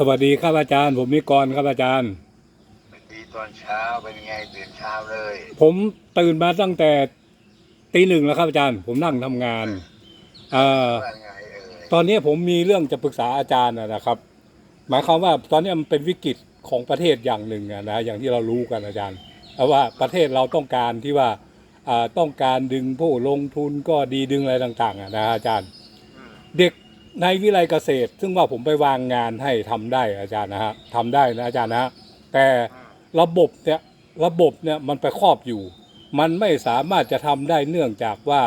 สวัสดีครับอาจารย์ ผมนิกรครับอาจารย์ดีตอนเช้าเป็นไงตื่นเช้าเลย ผมตื่นมาตั้งแต่ตีหนึ่งแล้วครับอาจารย์ ผมนั่งทำงานเอ่อว่าไงเอ่ยตอนนี้ผมมีเรื่องจะปรึกษาอาจารย์นะนะครับ หมายความว่าตอนนี้มันเป็นวิกฤตของประเทศอย่างหนึ่งอะนะอย่างที่เรารู้กันอาจารย์เพราะว่าประเทศเราต้องการที่ว่าอ่าต้องการดึงผู้ลงทุนก็ดีดึงอะไรต่างๆอะนะอาจารย์อืมเด็ก ในวิไลเกษตร ซึ่งว่าผมไปวางงานให้ทำได้อาจารย์นะฮะทำได้นะอาจารย์นะฮะแต่ระบบเนี่ยระบบเนี่ยมันไปครอบอยู่ มันไม่สามารถจะทำได้เนื่องจากว่า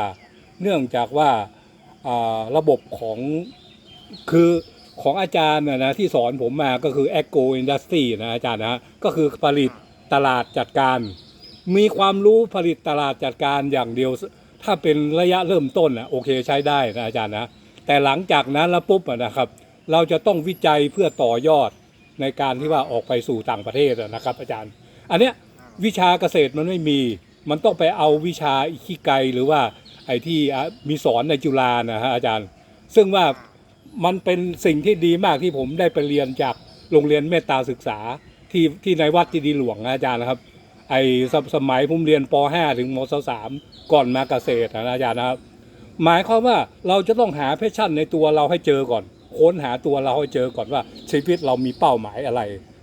เนื่องจากว่าระบบของคือของอาจารย์นะนะที่สอนผมมาก็คือ Agro Industry นะอาจารย์นะฮะก็คือผลิตตลาดจัดการ มีความรู้ผลิตตลาดจัดการอย่างเดียว ถ้าเป็นระยะเริ่มต้นนะโอเคใช้ได้นะอาจารย์นะ แต่หลังจากนั้นแล้วปุ๊บนะครับ เราจะต้องวิจัยเพื่อต่อยอดในการที่ว่าออกไปสู่ต่างประเทศนะครับ อาจารย์ อันเนี้ยวิชาเกษตรมันไม่มี มันต้องไปเอาวิชาอิคิไกหรือว่าไอ้ที่มีสอนในจุฬานะฮะอาจารย์ ซึ่งว่ามันเป็นสิ่งที่ดีมากที่ผมได้ไปเรียนจากโรงเรียนเมตตาศึกษาที่ที่ในวัดที่ดีหลวงนะอาจารย์นะครับ ไอ้สสมัยผมเรียนป .5 ถึงม 3 ก่อนมาเกษตรนะอาจารย์นะครับ หมายความว่าเราจะต้องหาแพชชั่นในตัวเราให้เจอก่อน ค้นหาตัวเราให้เจอก่อนว่าชีวิตเรามีเป้าหมายอะไร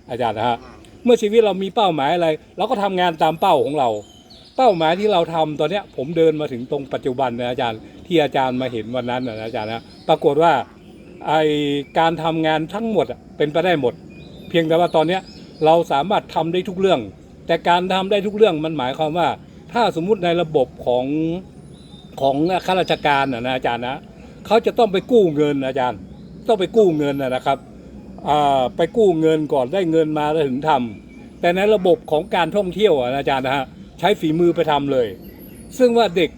อาจารย์นะฮะเมื่อชีวิตเรามีเป้าหมายอะไร เราก็ทำงานตามเป้าของเรา เป้าหมายที่เราทำตอนเนี้ยผมเดินมาถึงตรงปัจจุบันนะอาจารย์ที่อาจารย์มาเห็นวันนั้นนะอาจารย์นะปรากฏว่าไอการทำงานทั้งหมดเป็นไปได้หมด เพียงแต่ว่าตอนเนี้ยเราสามารถทำได้ทุกเรื่อง แต่การทำได้ทุกเรื่องมันหมายความว่า ถ้าสมมุติในระบบของ ของข้าราชการนะอาจารย์นะเขาจะต้องไปกู้เงินอาจารย์ ต้องไปกู้เงินนะครับไปกู้เงินก่อนได้เงินมาแล้วถึงทำแต่ในระบบของการท่องเที่ยวอะนะอาจารย์นะฮะใช้ฝีมือไปทำเลย ซึ่งว่าเด็ก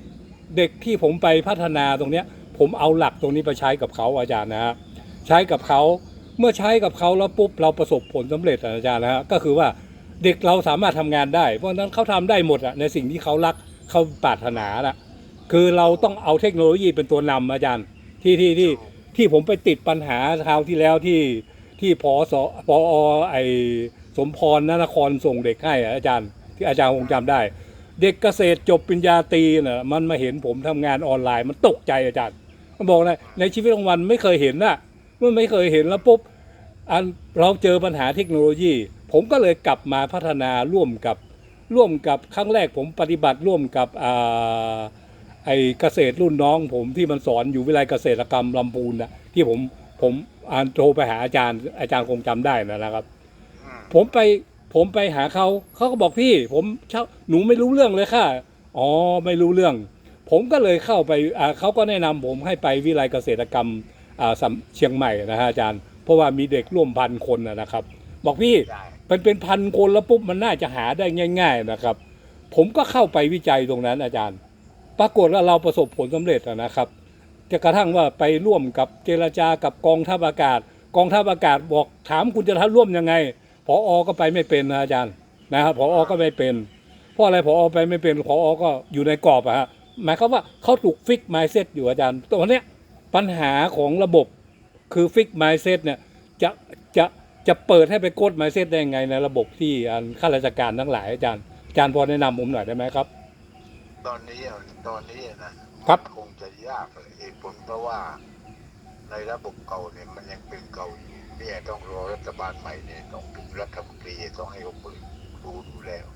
เด็กที่ผมไปพัฒนาตรงเนี้ยผมเอาหลักตรงนี้ไปใช้กับเขาอาจารย์นะฮะใช้กับเขาเมื่อใช้กับเขาแล้วปุ๊บเราประสบผลสำเร็จอาจารย์นะฮะก็คือว่าเด็กเราสามารถทำงานได้ เพราะฉะนั้นเขาทำได้หมดอะในสิ่งที่เขารักเขาปรารถนานะ คือเราต้องเอาเทคโนโลยีเป็นตัวนำอาจารย์ ที่ที่ที่ที่ผมไปติดปัญหาคราวที่แล้วที่ที่พอสพอไอสมพรนนครส่งเด็กให้อาจารย์ ที่อาจารย์คงจำได้ เด็กเกษตรจบปริญญาตรีน่ะมันมาเห็นผมทำงานออนไลน์มันตกใจอาจารย์ มันบอกนะในชีวิตของวันไม่เคยเห็นนะเมื่อไม่เคยเห็นแล้วปุ๊บอันเราเจอปัญหาเทคโนโลยี ผมก็เลยกลับมาพัฒนาร่วมกับร่วมกับครั้งแรกผมปฏิบัติร่วมกับอ่า ไอเกษตรรุ่นน้องผมที่มันสอนอยู่วิทยาลัยเกษตรกรรมลำพูนนะที่ผมผมอ่านโทรไปหาอาจารย์ อาจารย์คงจำได้นะครับอืมผมไปผมไปหาเขาเขาก็บอกพี่ ผมเช่าหนูไม่รู้เรื่องเลยค่ะ อ๋อไม่รู้เรื่อง ผมก็เลยเข้าไปอ่าเขาก็แนะนำผมให้ไปวิทยาลัยเกษตรกรรมอ่าสำเชียงใหม่นะฮะอาจารย์ เพราะว่ามีเด็กร่วมพันคนนะนะครับ บอกพี่ได้เป็นเป็นพันคนแล้วปุ๊บมันน่าจะหาได้ง่าย ๆนะครับ ผมก็เข้าไปวิจัยตรงนั้นอาจารย์ ปรากฏว่าเราประสบผลสำเร็จนะครับจะกระทั่งว่าไปร่วมกับเจรจากับกองทัพอากาศ กองทัพอากาศบอกถามคุณจะทำร่วมยังไงพออก็ไปไม่เป็นนะอาจารย์นะครับพออก็ไม่เป็นเพราะอะไรพออไปไม่เป็นพออก็อยู่ในกรอบอะฮะหมายความว่าเขาถูกฟิกไมเซ็ตอยู่อาจารย์ตัวเนี้ยปัญหาของระบบคือฟิกไมเซ็ตเนี่ยจะจะจะเปิดให้ไปกดไมเซ็ตได้ยังไงในระบบที่ข้าราชการทั้งหลายอาจารย์อาจารย์พอแนะนำผมหน่อยได้ไหมครับ ตอนนี้อะตอนนี้นะครับมันคงจะยากเลยเหตุผลเพราะว่า ในระบบเก่าเนี่ยมันยังเป็นเก่าอยู่เนี่ยต้องรอรัฐบาลใหม่เนี่ยต้องถึงรัฐมนตรีต้องให้เขาเปิดดูดูแล้ว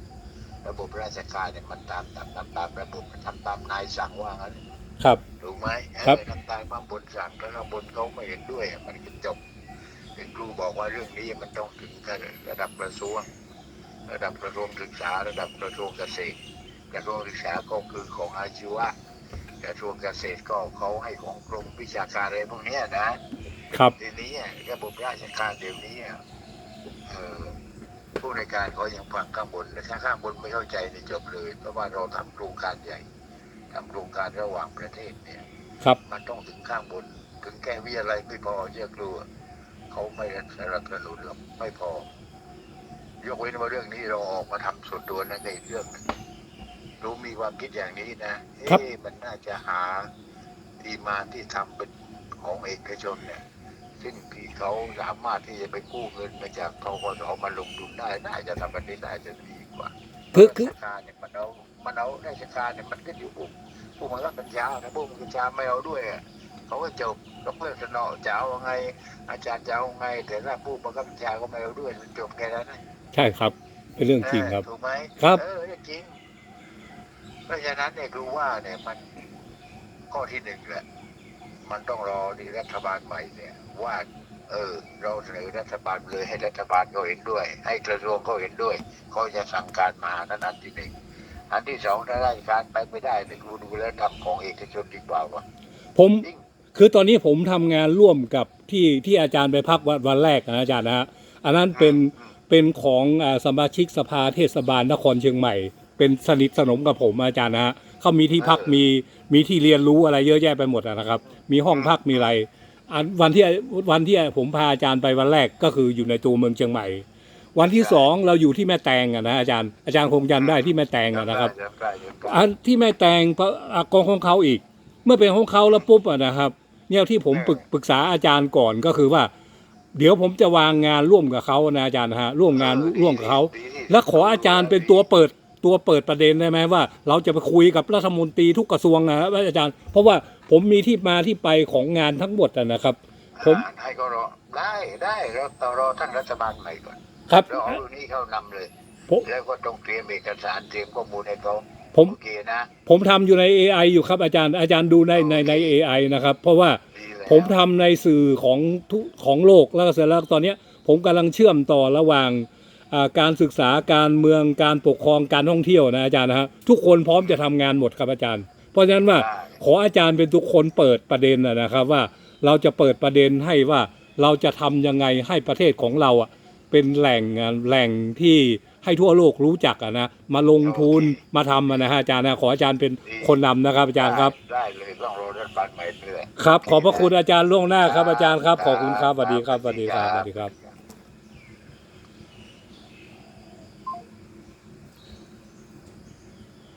ระบบราชการเนี่ยมันตามตามตามตามระบบมันทำตามนายสั่งว่างั้นครับ ถูกไหมครับ เออทำตามข้างบนสั่งแล้วข้างบนเขาไม่เห็นด้วยอะมันก็จบเป็นครูบอกว่าเรื่องนี้มันต้องถึงระดับกระทรวง ระดับกระทรวงศึกษาระดับกระทรวงเกษตร กระทรวงศึกษาก็คือของอาชีวะกระทรวงเกษตรก็เขาให้ของกรมวิชาการอะไรพวกเนี้ยนะครับทีนี้อะระบบราชการเดี๋ยวนี้อะเอ่อผู้ในวยการเขายังฟังข้างบนแต่ถ้าข้างบนไม่เข้าใจเนี่ยจบเลย เพราะว่าเราทำโครงการใหญ่ทำโครงการระหว่างประเทศเนี่ย ครับมันต้องถึงข้างบน ถึงแก้วิอะไรไม่พอเยอะกลัวเขาไม่สนับสนุนหรอกไม่พอ ยกเว้นว่าเรื่องนี้เราออกมาทำส่วนตัวนั่นเองเรื่องหนึ่ง รู้มีความคิดอย่างนี้นะครับ เอ๊ะมันน่าจะหาที่มาที่ทำเป็นของเอกชนเนี่ยสซึ่งที่เขาสามารถที่จะไปกู้เงินมาจากทกสมาลงทุนได้ น่าจะทำแบบนี้น่าจะดีกว่าคือคือ ราชการเนี่ยมันเอามันเอาราชการเนี่ยมันก็อยู่ผู้ผู้บังคับบัญชาถ้าผู้บังคับบัญชาไม่เอาด้วยอะเขาก็จบก็เพื่อนสนอจะเอาไง อาจารย์จะเอาไง แต่ถ้าผู้บังคับบัญชาก็ไม่เอาด้วยมันจบแค่นั้นนะ ใช่ครับ เป็นเรื่องจริงครับเออถูกไหมครับ เออเนี่ยจริง เพราะฉะนั้นเนี่ยคือว่าเนี่ยมันข้อที่หนึ่งแหละ มันต้องรอดีรัฐบาลใหม่เนี่ย ว่า เออ เราเสนอรัฐบาลเลยให้รัฐบาลเขาเห็นด้วย ให้กระทรวงเขาเห็นด้วยเขาจะสั่งการมานั่นอันที่หนึ่งอันที่สองถ้าราชการไปไม่ได้เนี่ยดูดูแล้วทำของเอกชนดีกว่าวะผมจริงคือตอนนี้ผมทำงานร่วมกับที่ที่อาจารย์ไปพักวันวันแรกนะอาจารย์นะฮะอันนั้นเป็นอืมเป็นของอ่าสมาชิกสภาเทศบาลนครเชียงใหม่ เป็นสนิทสนมกับผมอาจารย์นะฮะเขามีที่พักมีมีที่เรียนรู้อะไรเยอะแยะไปหมดอะนะครับ มีห้องพักมีอะไรอันวันที่วันที่ผมพาอาจารย์ไปวันแรกก็คืออยู่ในตัวเมืองเชียงใหม่ วันที่สองเราอยู่ที่แม่แตงอะนะอาจารย์อาจารย์คงจำได้ที่แม่แตงอะนะครับจำได้จำได้อันที่แม่แตงพระอากงของเขาอีก เมื่อเป็นของเขาแล้วปุ๊บอะนะครับ เนี่ยที่ผมปรึกปรึกษาอาจารย์ก่อนก็คือว่า เดี๋ยวผมจะวางงานร่วมกับเขานะอาจารย์นะฮะร่วมงานร่วมกับเขาดีที่สุดแล้วขออาจารย์เป็นตัวเปิด ตัวเปิดประเด็นได้ไหมว่า เราจะไปคุยกับรัฐมนตรีทุกกระทรวงนะครับอาจารย์ เพราะว่าผมมีที่มาที่ไปของงานทั้งหมดอะนะครับ ผมอ่าให้ก็รอได้ได้เราต่อรอท่านรัฐบาลใหม่ก่อนครับแล้วเอาเรื่องนี้เข้านำเลยผมแล้วก็ต้องเตรียมเอกสารเตรียมข้อมูลให้เขาผมโอเคนะผมทำอยู่ใน AI อยู่ครับอาจารย์อาจารย์ดูในในใน AI นะครับ เพราะว่าดีแล้วผมทำในสื่อของทุของโลกแล้วก็เสร็จแล้วตอนเนี้ยผมกำลังเชื่อมต่อระหว่างอ่า การศึกษาการเมืองการปกครองการท่องเที่ยวนะอาจารย์นะฮะทุกคนพร้อมจะทำงานหมดครับอาจารย์ เพราะฉะนั้นว่าได้ขออาจารย์เป็นทุกคนเปิดประเด็นนะนะครับว่าเราจะเปิดประเด็นให้ว่าเราจะทำยังไงให้ประเทศของเราอะเป็นแหล่งอะแหล่งที่ให้ทั่วโลกรู้จักอะนะมาลงทุนมาทำอะนะฮะอาจารย์นะขออาจารย์เป็นคนนำนะครับอาจารย์ครับได้ได้เลยต้องรอรัฐบาลใหม่เลยครับ ขอบพระคุณอาจารย์ล่วงหน้าครับอาจารย์ครับขอบคุณครับสวัสดีครับสวัสดีครับสวัสดีครับ